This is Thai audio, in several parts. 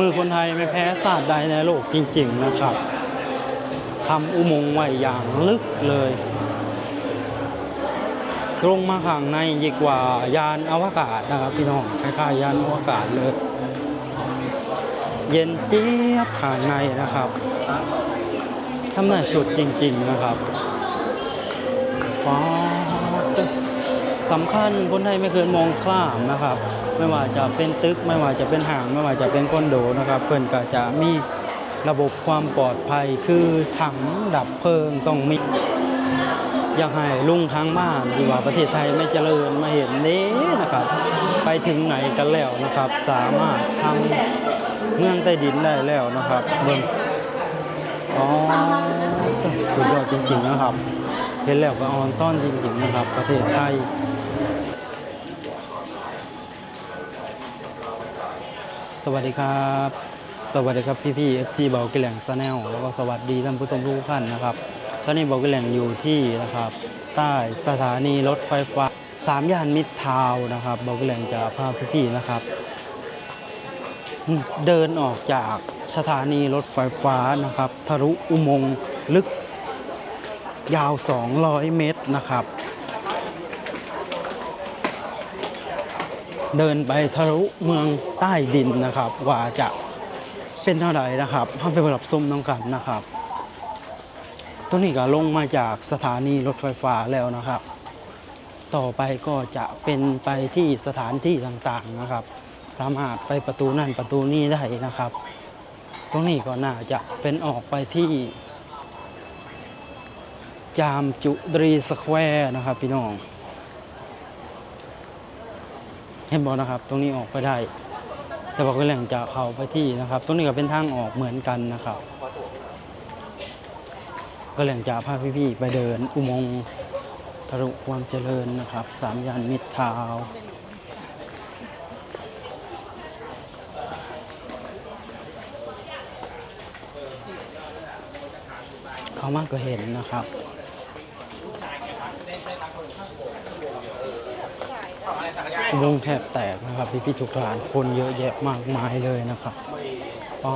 มือคนไทยไม่แพ้ศาสตร์ใดในโลกจริง ๆ นะครับทำอุโมงค์ไว้อย่างลึกเลยลงมาข้างในยิ่งกว่ายานอวกาศนะครับ พี่น้องคล้ายๆยานอวกาศเลย เย็นเจี๊ยบข้างในนะครับทำได้สุดจริง ๆนะครับสำคัญคนไทยไม่เคยมองข้ามนะครับ ไม่ว่าจะเป็นตึก ไม่ว่าจะเป็นห่างไม่ว่าจะเป็นคอนโดนะครับ เพื่อนก็จะมีระบบความปลอดภัยคือถังดับเพลิงต้องมี อยากให้ลุงทางบ้านที่ว่าประเทศไทยไม่เจริญมาเห็นนี้นะครับ ไปถึงไหนกันแล้วนะครับ สามารถทำเมืองใต้ดินได้แล้วนะครับเบิ่งอ๋อสุดยอดจริงๆนะครับ เห็นแล้วก็ออนซ่อนจริงๆนะครับ ประเทศไทย สวัสดีครับ สวัสดีครับพี่พี่เอฟซีเบากิแหลงซาแนลแล้วก็สวัสดีท่านผู้ชมทุกท่านนะครับ ตอนนี้เบากิแหลงอยู่ที่นะครับ ใต้สถานีรถไฟฟ้าสามย่านมิตรทาวน์นะครับเบากิแหลงจะพาพี่พี่นะครับ เดินออกจากสถานีรถไฟฟ้านะครับ ทะลุอุโมงค์ลึกยาว 200 เมตรนะครับ เดินไปทะลุเมืองใต้ดินนะครับ ว่าจะเป็นเท่าไหร่นะครับห้าไปรับส้มน้องกันนะครับตัวนี้ก็ลงมาจากสถานีรถไฟฟ้าแล้วนะครับ ต่อไปก็จะเป็นไปที่สถานที่ต่างๆนะครับ สามารถไปประตูนั่นประตูนี้ได้นะครับ ตรงนี้ก็น่าจะเป็นออกไปที่ จามจุรีสแควร์นะครับพี่น้อง เห็นบอนะครับ ตรงนี้ออกไปได้ แต่บอกก็แหล่งจะเข้าไปที่นะครับ ตรงนี้ก็เป็นทางออกเหมือนกันนะครับ ก็แหล่งจะพาพี่ๆไปเดินอุโมงค์ทะลุความเจริญนะครับ สามย่านมิตรทาวเขามากก็เห็นนะครับ วงแทบแตกนะครับพี่พี่ๆทุกทานคนเยอะแยะมากมายเลยนะครับอ๋อ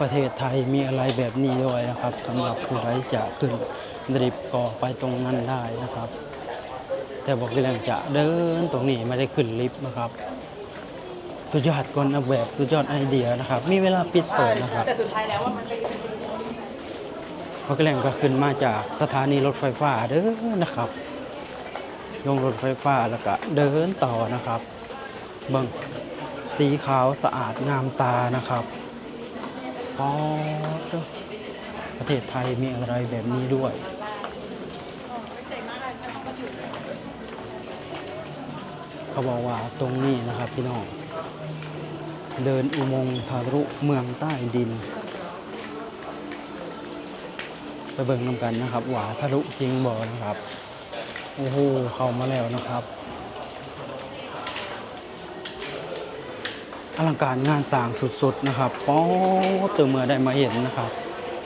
ประเทศไทยมีอะไรแบบนี้ด้วยนะครับสำหรับผู้ใดจะขึ้นดริฟต์ก็ไปตรงนั้นได้นะครับ แต่บอกเรื่องจะเดินตรงนี้ไม่ได้ขึ้นลิฟต์นะครับ สุดยอดคนออกแบบสุดยอดไอเดียนะครับ มีเวลาปิดเปิดนะครับแต่สุดท้ายแล้วว่ามันเป็นพอกแหล่งก็ขึ้นมาจากสถานีรถไฟฟ้าเด้อนะครับ ลงรถไฟฟ้าแล้วก็เดินต่อนะครับ เบิ่งสีขาวสะอาดงามตานะครับอ๋อประเทศไทยมีอะไรแบบนี้ด้วยเขาบอกว่าตรงนี้นะครับพี่น้อง เดินอุโมงค์ทะลุเมืองใต้ดิน ไปเบิ่งนำกันนะครับว่าทะลุจริงบ่นะครับ โอ้โหเข้ามาแล้วนะครับ อลังการงานสร้างสุดๆนะครับป๊อดเจอเมื่อได้มาเห็นนะครับ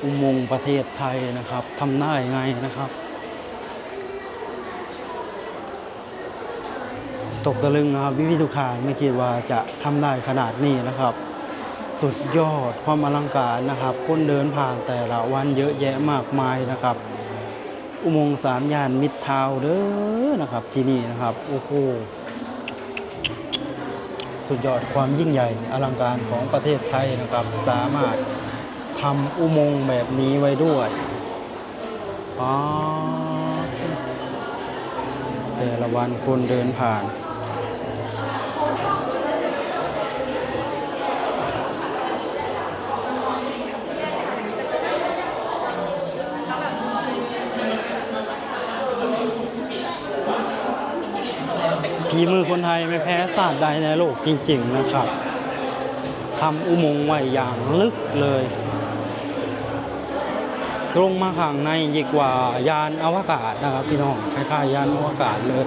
อุโมงค์ประเทศไทยนะครับทำได้ไงนะครับ ตกตะลึงนะครับวิวิทุกทานไม่คิดว่าจะทำได้ขนาดนี้นะครับ สุดยอดความอลังการนะครับคนเดินผ่านแต่ละวันเยอะแยะมากมายนะครับ อุโมงค์สามย่านมิตรทาวเด้อนะครับที่นี่นะครับ โอ้โห สุดยอดความยิ่งใหญ่อลังการของประเทศไทยนะครับ สามารถทำอุโมงค์แบบนี้ไว้ด้วยอ๋อแต่ละวันคนเดินผ่าน มือคนไทยไม่แพ้ศาสตร์ใดในโลกจริง ๆ นะครับทำอุโมงค์ไว้อย่างลึกเลยลงมาข้างในยิ่งกว่ายานอวกาศนะครับ พี่น้องคล้ายๆยานอวกาศเลย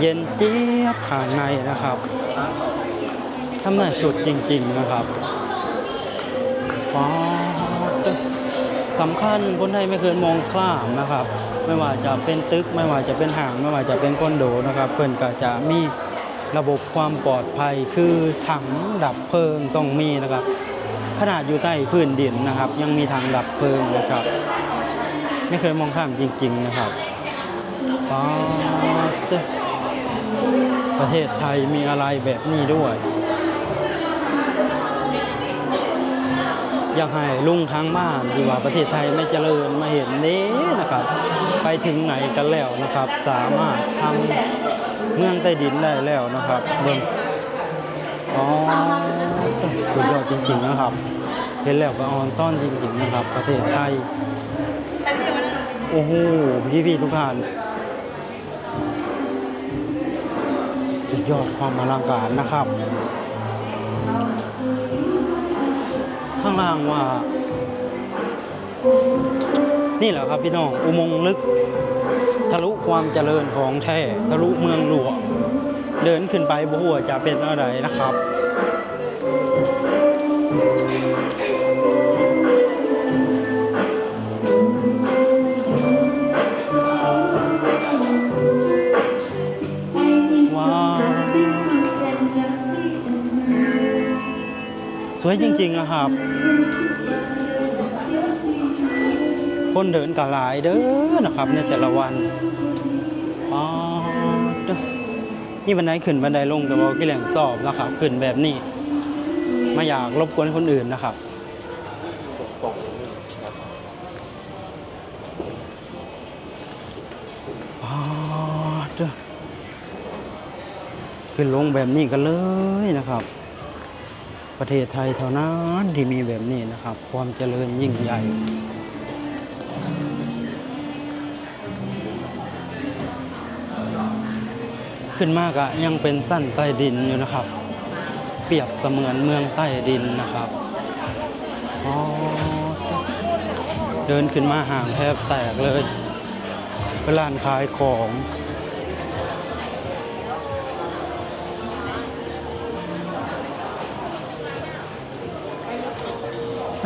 เย็นเจี๊ยบข้างในนะครับทำได้สุดจริง ๆ นะครับสำคัญคนไทยไม่เคยมองข้ามนะครับ ไม่ว่าจะเป็นตึก ไม่ว่าจะเป็นห่าง ไม่ว่าจะเป็นคอนโดนะครับ เพื่อนก็จะมีระบบความปลอดภัยคือถังดับเพลิงต้องมีนะครับ ขนาดอยู่ใต้พื้นดินนะครับ ยังมีถังดับเพลิงนะครับ ไม่เคยมองข้ามจริง ๆ นะครับประเทศไทยมีอะไรแบบนี้ด้วย อยากให้ลุงทางบ้านที่ว่าประเทศไทยไม่เจริญมาเห็นนี้นะครับ ไปถึงไหนกันแล้วนะครับ สามารถทำเมืองใต้ดินได้แล้วนะครับเบิ่งอ๋อสุดยอดจริงๆนะครับ เห็นแล้วก็ออนซ่อนจริงๆนะครับ ประเทศไทยโอ้โหพี่พี่ๆทุกท่านสุดยอดความอลังการนะครับ ข้างล่างว่า นี่แหละครับพี่น้อง อุโมงค์ลึก ทะลุความเจริญของแท้ทะลุเมืองหลวงเดินขึ้นไปบัวจะเป็นอะไรนะครับ วยจริงๆนะครับ คนเดินกะหลายเด้อนะครับ ในแต่ละวันอ๋อเด้อนี่บันไดขึ้นบันไดลงแต่ว่ากี่แหล่งสอบนะครับ ขึ้นแบบนี้ ไม่อยากรบกวนคนอื่นนะครับอ๋อเด้อขึ้นลงแบบนี้กันเลยนะครับ ประเทศไทยเท่านั้นที่มีแบบนี้นะครับ ความเจริญยิ่งใหญ่ขึ้นมากอะยังเป็นสั้นใต้ดินอยู่นะครับ เปรียบเสมือนเมืองใต้ดินนะครับเดินขึ้นมาห่างแทบแตกเลยเป็นร้านขายของ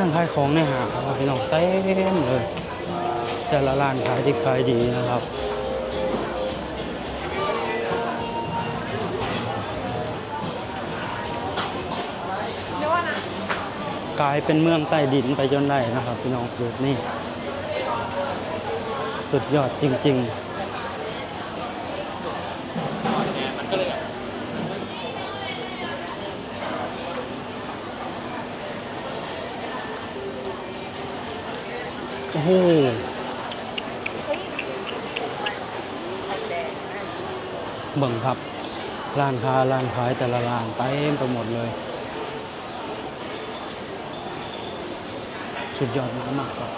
ร้านขายของในหางครับพี่น้องเต็มเลยแต่ละร้านขายที่ขายดีนะครับกลายเป็นเมืองใต้ดินไปจนได้นะครับ พี่น้องดูนี่สุดยอดจริง ๆ โอ้โหเบิ่งครับ ร้านค้าร้านขายแต่ละร้านเต็มไปหมดเลย สุดยอดมากๆครับ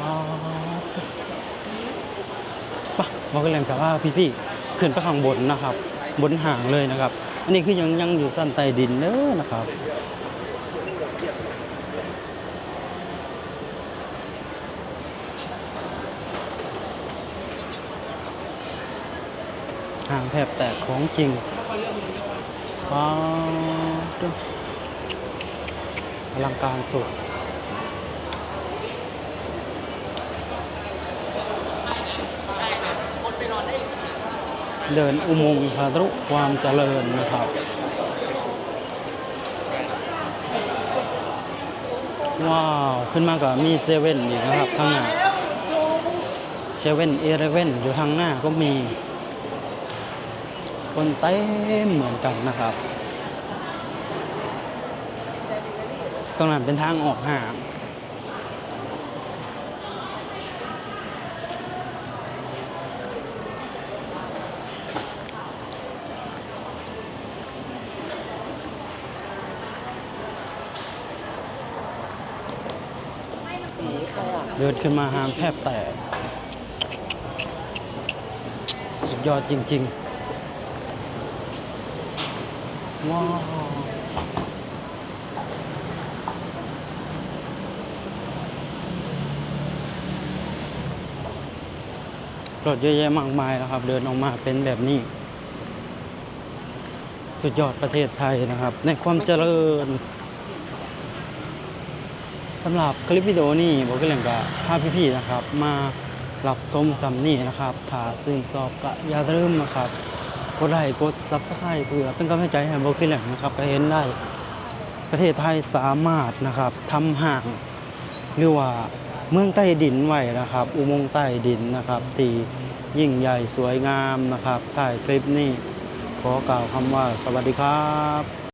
อ๋อปะบอกกันเลยครับว่าพี่ๆขึ้นไปข้างบนนะครับ บนห่างเลยนะครับ อันนี้คือยังยังอยู่สั้นใต้ดินเด้อนะครับห่างแทบแตกของจริงว้าวดูอลังการสุด เดินอุโมงค์ทะลุความเจริญนะครับ ว้าว ขึ้นมากับมีเซเว่นอีกนะครับข้างหน้าเซเว่นเอเลเว่นอยู่ทางหน้าก็มี คนเต็มเหมือนกันนะครับ ตรงนั้นเป็นทางออกห่าง เดินขึ้นมาหามแทบแตกสุดยอดจริง ๆ ว้าวรถเยอะแยะมากมายนะครับ เดินออกมาเป็นแบบนี้ สุดยอดประเทศไทยนะครับ ในความเจริญำหรับคลิปวิดีโอนี้บอกกันเลยกับพาพี่ๆนะครับ มารับชมซัมนี่นะครับถ้าซึ่งสอบก็อย่าลืมนะครับกดไลค์กดซับสไครต์เพื่อเป็นกำลังใจให้บอกกันเลยนะครับก็เห็นได้ประเทศไทยสามารถนะครับทำห่างหรือว่าเมืองใต้ดินไว้นะครับ อุโมงค์ใต้ดินนะครับ ที่ยิ่งใหญ่สวยงามนะครับถ่ายคลิปนี้ขอกล่าวคำว่าสวัสดีครับ